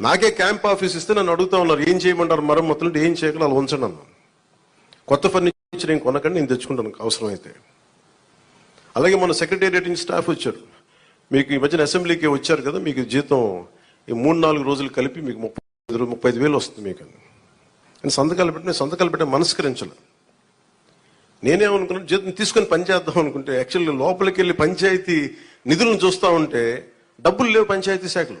నాకే camp office ఇస్తే నన్ను అడుగుతా ఉన్నారు ఏం చేయమంటారు? మరమ్మతులు ఏం చేయగలరు అలా ఉంచండి అన్నాను. కొత్త ఫర్నిచర్ నేను కొనకండి నేను తెచ్చుకుంటాను అవసరం అయితే అలాగే మన సెక్రటేరియట్ నుంచి స్టాఫ్ వచ్చారు. మీకు ఈ మధ్యన అసెంబ్లీకి వచ్చారు కదా మీకు జీతం ఈ మూడు నాలుగు రోజులు కలిపి మీకు ముప్పై ముప్పై ఐదు వేలు వస్తుంది మీకు. అని నేను సంతకాలు పెట్టిన సంతకాలు పెట్టిన మనస్కరించలే నేనేమనుకున్నాను జీతం తీసుకొని పని చేద్దాం అనుకుంటే యాక్చువల్లీ లోపలికి వెళ్ళి పంచాయతీ నిధులను చూస్తా ఉంటే డబ్బులు లేవు పంచాయతీ శాఖలు.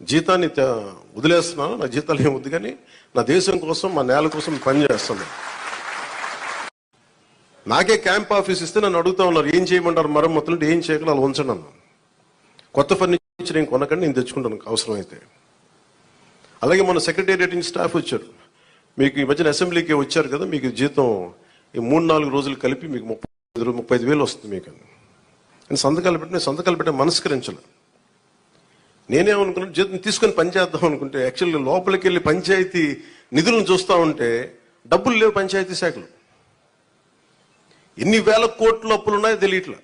జీతాన్ని త- వదిలేస్తున్నాను. నా జీతాలు ఏమి వద్దు కానీ నా దేశం కోసం మా నేల కోసం పనిచేస్తున్నాను నాకే క్యాంప్ ఆఫీస్ ఇస్తే నన్ను అడుగుతా ఉన్నారు ఏం చేయమంటారు మరమ్మతులు? అంటే ఏం చేయగలరు అలా ఉంచండి అన్నాను. కొత్త ఫర్నిచర్ ఏం కొనకండి నేను తెచ్చుకుంటాను అవసరం అయితే అలాగే మన సెక్రటేరియట్ నుంచి స్టాఫ్ వచ్చారు. మీకు ఈ మధ్యన అసెంబ్లీకి వచ్చారు కదా మీకు జీతం ఈ మూడు నాలుగు రోజులు కలిపి మీకు ముప్పై ఐదు ముప్పై ఐదు వేలు వస్తుంది మీకు అని నేను సంతకాలు పెట్టిన సంతకాలు పెట్టి మనస్కరించలే నేనేమనుకున్నాను జీతం తీసుకొని పని చేద్దాం అనుకుంటే యాక్చువల్లీ లోపలికి వెళ్ళి పంచాయతీ నిధులను చూస్తా ఉంటే డబ్బులు లేవు పంచాయతీ శాఖలు. ఎన్ని వేల కోట్ల అప్పులు ఉన్నాయో తెలియట్లా.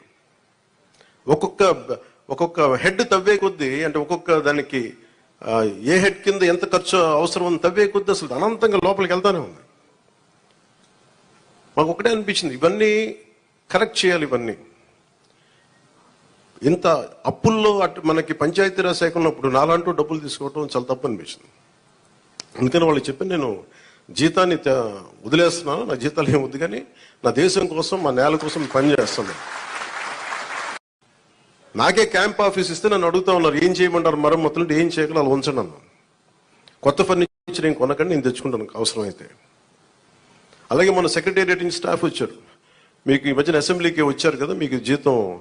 ఒక్కొక్క ఒక్కొక్క హెడ్ తవ్వే కొద్దీ అంటే ఒక్కొక్క దానికి ఏ హెడ్ కింద ఎంత ఖర్చు అవసరం ఉంది తవ్వే కొద్దీ అసలు అనంతంగా లోపలికి వెళ్తానే ఉంది. మాకు ఒకటే అనిపించింది ఇవన్నీ కరెక్ట్ చేయాలి ఇవన్నీ. ఇంత అప్పుల్లో అటు మనకి పంచాయతీరాజ్ శాఖ ఉన్నప్పుడు నాలాంటూ డబ్బులు తీసుకోవటం చాలా తప్పు అనిపించింది. అందుకని వాళ్ళు చెప్పి నేను జీతాన్ని త- వదిలేస్తున్నాను నా జీతాలు ఏమి వద్దు కానీ నా దేశం కోసం మా నేల కోసం పని నాకే క్యాంప్ ఆఫీస్ ఇస్తే నన్ను అడుగుతా ఉన్నారు ఏం చేయమంటారు మరమ్మతులు ఏం చేయగలరు అలా ఉంచండి అన్నాను. కొత్త ఫర్నిచర్ ఏం కొనకండి నేను తెచ్చుకుంటాను అవసరమైతే. అలాగే మన సెక్రటేరియట్ స్టాఫ్ వచ్చారు. మీకు ఈ మధ్యన అసెంబ్లీకి వచ్చారు కదా మీకు జీతం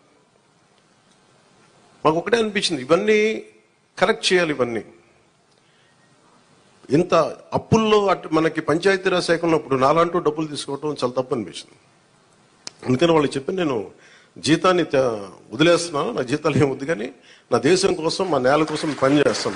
మాకు ఒకటే అనిపించింది. ఇవన్నీ కరెక్ట్ చేయాలి ఇవన్నీ. ఇంత అప్పుల్లో అటు మనకి పంచాయతీరాజ్ శాఖ ఉన్నప్పుడు నాలాంటూ డబ్బులు తీసుకోవటం చాలా తప్పు అనిపించింది. అందుకని వాళ్ళు చెప్పి నేను జీతాన్ని త- వదిలేస్తున్నాను నా జీతాలు ఏమొద్దు కానీ నా దేశం కోసం మా నేల కోసం పని చేస్తాను